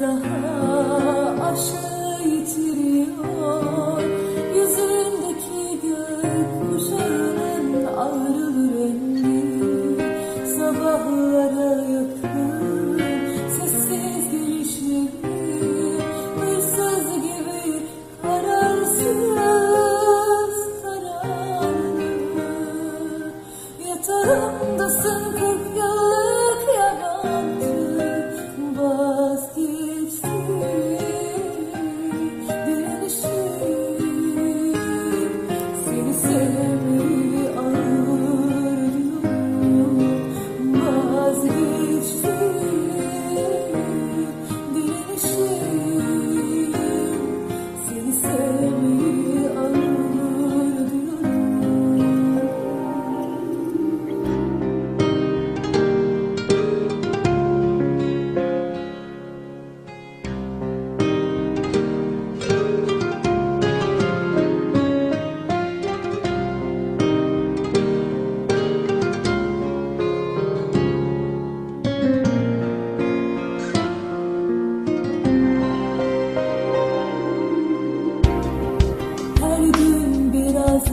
daha aşkı yitiriyor. Yüzündeki gök kuşağının ağrılı rengi Sabahlar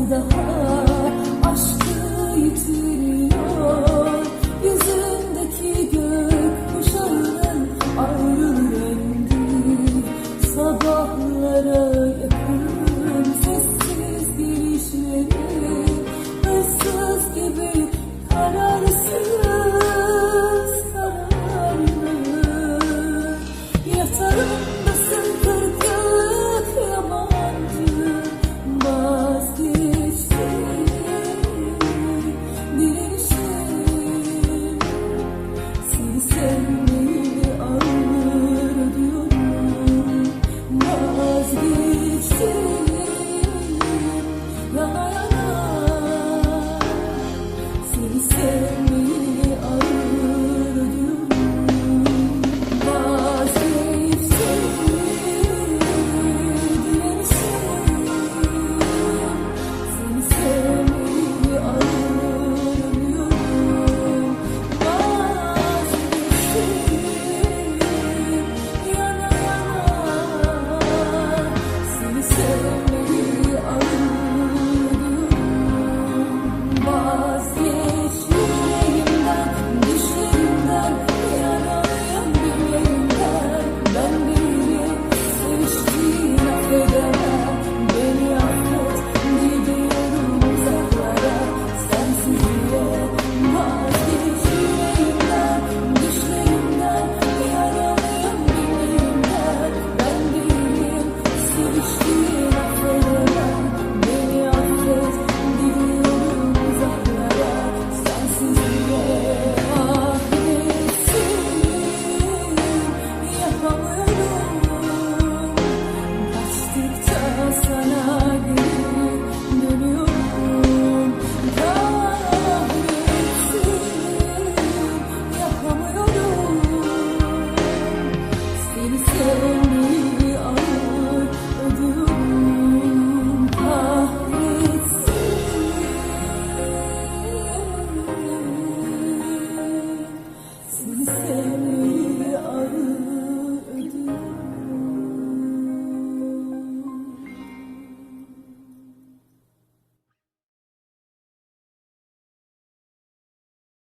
daha aşkı yitir.